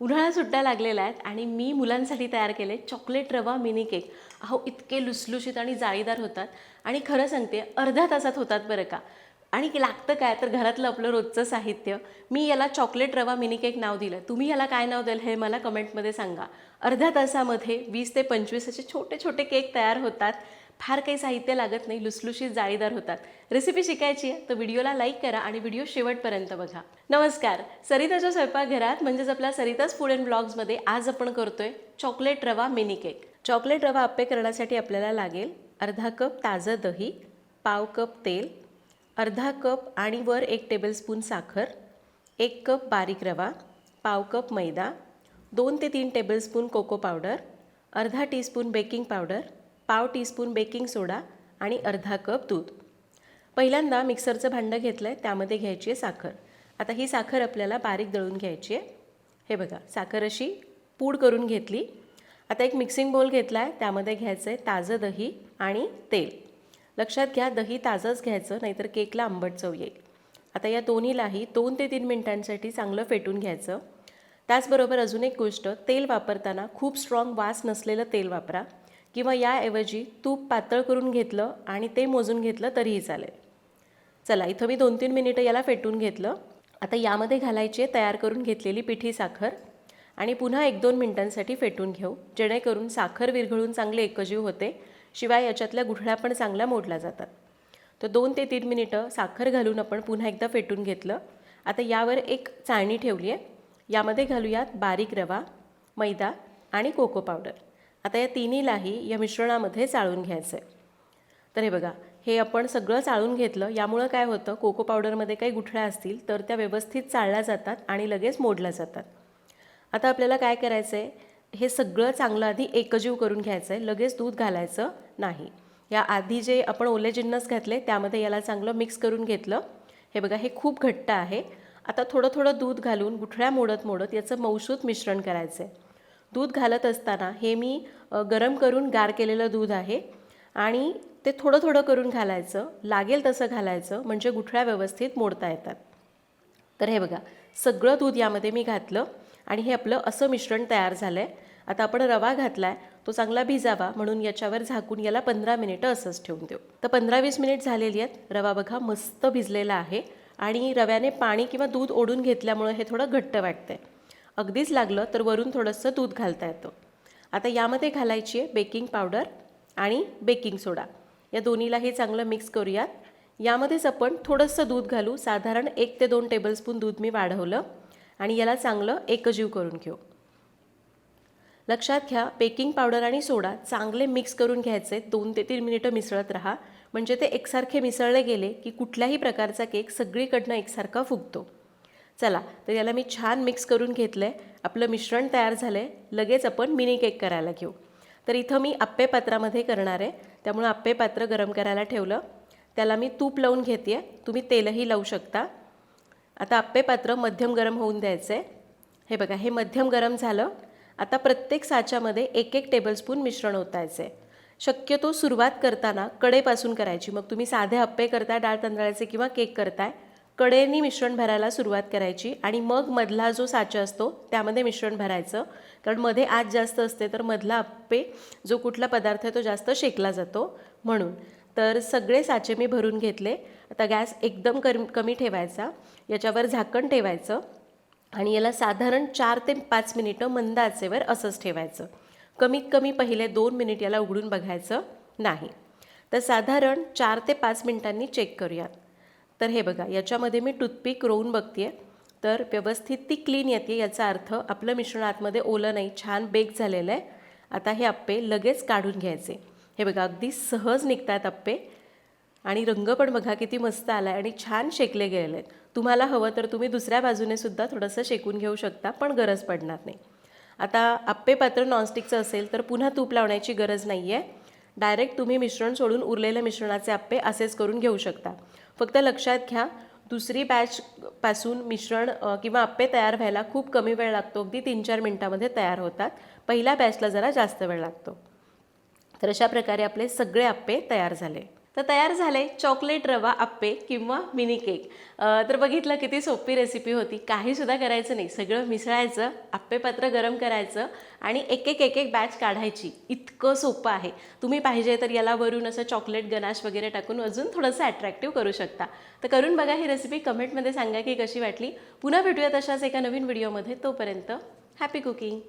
उन्हाळा सुट्ट्या लागलेला आहेत आणि मी मुलांसाठी तयार केले चॉकलेट रवा मिनी केक. अहो इतके लुसलुशीत आणि जाळीदार होतात. आणि खरं सांगते अर्ध्या तासात होतात बरं का. आणि लागतं काय? तर घरातलं आपलं रोजचं साहित्य. मी याला चॉकलेट रवा मिनी केक नाव दिलं. तुम्ही याला काय नाव द्याल हे मला कमेंटमध्ये सांगा. अर्ध्या तासामध्ये वीस ते पंचवीस असे छोटे छोटे केक तयार होतात. फार काही साहित्य लागत नाही लुसलुशीत जाळीदार होतात. रेसिपी शिकायची आहे तर व्हिडिओला लाईक करा आणि व्हिडिओ शेवटपर्यंत बघा. नमस्कार. सरिताच्या स्वयंपाकघरात म्हणजेच आपल्या सरिताच फूड अँड ब्लॉग्समध्ये आज आपण करतोय चॉकलेट रवा मिनी केक चॉकलेट रवा अप्पे करण्यासाठी आपल्याला लागेल अर्धा कप ताजं दही पाव कप तेल अर्धा कप आणि वर एक टेबलस्पून साखर एक कप बारीक रवा पाव कप मैदा दोन ते तीन टेबलस्पून कोको पावडर अर्धा टीस्पून बेकिंग पावडर पाव टीस्पून बेकिंग सोडा आणि अर्धा कप दूध. पहिल्यांदा मिक्सरचं भांडं घेतलं आहे त्यामध्ये घ्यायची आहे साखर. आता ही साखर आपल्याला बारीक दळून घ्यायची आहे. हे बघा साखर अशी पूड करून घेतली. आता एक मिक्सिंग बोल घेतला आहे त्यामध्ये घ्यायचं आहे ताजं दही आणि तेल. लक्षात घ्या दही ताजंच घ्यायचं नाहीतर केकला आंबट चव येईल. आता या दोन्हीलाही दोन ते तीन मिनिटांसाठी चांगलं फेटून घ्यायचं. त्याचबरोबर अजून एक गोष्ट तेल वापरताना खूप स्ट्रॉंग वास नसलेलं तेल वापरा. किंवा याऐवजी तूप पातळ करून घेतलं आणि ते मोजून घेतलं तरीही चालेल. चला इथं मी दोन तीन मिनिटं याला फेटून घेतलं. आता यामध्ये घालायची आहे तयार करून घेतलेली पिठी साखर आणि पुन्हा एक दोन मिनिटांसाठी फेटून घेऊ. जेणेकरून साखर विरघळून चांगले एकजीव होते. शिवाय याच्यातल्या गुठळ्या पण चांगल्या मोडल्या जातात. तर दोन ते तीन मिनिटं साखर घालून आपण पुन्हा एकदा फेटून घेतलं. आता यावर एक चाळणी ठेवली आहे. यामध्ये घालूयात बारीक रवा मैदा आणि कोको पावडर. आता या तिन्हीलाही या मिश्रणामध्ये चाळून घ्यायचं आहे तर हे बघा हे आपण सगळं चाळून घेतलं यामुळं काय होतं कोको पावडरमध्ये काही गुठळ्या असतील तर त्या व्यवस्थित चाळल्या जातात आणि लगेच मोडल्या जातात. आता आपल्याला काय करायचं आहे हे सगळं चांगलं आधी एकजीव करून घ्यायचं आहे लगेच दूध घालायचं नाही. या आधी जे आपण ओले जिन्नस घातले त्यामध्ये याला चांगलं मिक्स करून घेतलं. हे बघा हे खूप घट्ट आहे. आता थोडं थोडं दूध घालून गुठळ्या मोडत मोडत याचं मौसूत मिश्रण करायचं आहे दूध घालत असताना हे मी गरम करून गार केलेलं दूध आहे आणि ते थोडं थोडं करून घालायचं लागेल तसं घालायचं म्हणजे गुठळ्या व्यवस्थित मोडता येतात. तर हे बघा सगळं दूध यामध्ये मी घातलं आणि हे आपलं असं मिश्रण तयार झालं आहे आता आपण रवा घातला आहे तो चांगला भिजावा म्हणून याच्यावर झाकून याला पंधरा मिनिटं असंच ठेवून देऊ. तर पंधरा वीस मिनिट झालेली आहेत. रवा बघा मस्त भिजलेला आहे आणि रव्याने पाणी किंवा दूध ओढून घेतल्यामुळं हे थोडं घट्ट वाटतं आहे अगदीच लागलं तर वरून थोडंसं दूध घालता येतं. आता यामध्ये घालायची आहे बेकिंग पावडर आणि बेकिंग सोडा. या दोन्हीलाही चांगलं मिक्स करूयात. यामध्येच आपण थोडंसं दूध घालू. साधारण एक ते दोन टेबलस्पून दूध मी वाढवलं आणि याला चांगलं एकजीव करून घेऊ. लक्षात घ्या बेकिंग पावडर आणि सोडा चांगले मिक्स करून घ्यायचे. दोन ते तीन मिनिटं मिसळत राहा. म्हणजे ते एकसारखे मिसळले गेले की कुठल्याही प्रकारचा केक सगळीकडनं एकसारखा फुगतो. चला तर याला मी छान मिक्स करून घेतलं आहे आपलं मिश्रण तयार झालं आहे लगेच आपण मिनी केक करायला घेऊ. तर इथं मी आप्पे पात्रामध्ये करणार आहे. त्यामुळं आप्पे पात्र गरम करायला ठेवलं. त्याला मी तूप लावून घेते आहे तुम्ही तेलही लावू शकता. आता आप्पे पात्र मध्यम गरम होऊन द्यायचं आहे हे बघा हे मध्यम गरम झालं. आता प्रत्येक साच्यामध्ये एक एक टेबलस्पून मिश्रण ओतायचं आहे शक्यतो सुरुवात करताना कडेपासून करायची. मग तुम्ही साधे अप्पे करताय डाळ तांदळाचे किंवा केक करताय. कडेनी मिश्रण भरायला सुरुवात करायची आणि मग मधला जो साचा असतो त्यामध्ये मिश्रण भरायचं. कारण मध्ये आत जास्त असते तर मधला अप्पे जो कुठला पदार्थ आहे तो जास्त शेकला जातो म्हणून. तर सगळे साचे मी भरून घेतले. आता गॅस एकदम कमी कमी ठेवायचा. याच्यावर झाकण ठेवायचं आणि याला साधारण चार ते पाच मिनिटं मंद आचेवर असंच ठेवायचं. कमीत कमी पहिले दोन मिनिट याला उघडून बघायचं नाही. तर साधारण चार ते पाच मिनिटांनी चेक करूयात. तर हे बघा याच्यामध्ये मी टूथपिक रोवून बघते तर व्यवस्थित ती क्लीन येते याचा अर्थ आपलं मिश्रण आतमध्ये ओलं नाही छान बेक झालेलं आहे. आता हे अप्पे लगेच काढून घ्यायचे. हे बघा अगदी सहज निघतात अप्पे. आणि रंग पण बघा किती मस्त आला आहे आणि छान शेकले गेलेले आहेत. तुम्हाला हवं तर तुम्ही दुसऱ्या बाजूने सुद्धा थोडंसं शेकून घेऊ शकता पण गरज पडणार नाही. आता आप्पे पात्र नॉनस्टिकचं असेल तर पुन्हा तूप लावण्याची गरज नाही आहे डायरेक्ट तुम्ही मिश्रण सोडून उरलेल्या मिश्रणाचे आप्पे असेच करून घेऊ शकता. फक्त लक्षात घ्या दुसरी बॅचपासून मिश्रण किंवा आप्पे तयार व्हायला खूप कमी वेळ लागतो. अगदी तीन चार मिनटामध्ये तयार होतात. पहिल्या बॅचला जरा जास्त वेळ लागतो. तर अशा प्रकारे आपले सगळे आप्पे तयार झाले. तर तयार झाले चॉकलेट रवा आप्पे किंवा मिनी केक. तर बघितलं किती सोपी रेसिपी होती. काहीसुद्धा करायचं नाही. सगळं मिसळायचं आप्पेपात्र गरम करायचं आणि एक एक एक एक बॅच काढायची. इतकं सोपं आहे. तुम्ही पाहिजे तर याला वरून असं चॉकलेट गनाश वगैरे टाकून अजून थोडंसं अट्रॅक्टिव्ह करू शकता. तर करून बघा ही रेसिपी कमेंटमध्ये सांगा की कशी वाटली. पुन्हा भेटूया तशाच एका नवीन व्हिडिओमध्ये तोपर्यंत हॅपी कुकिंग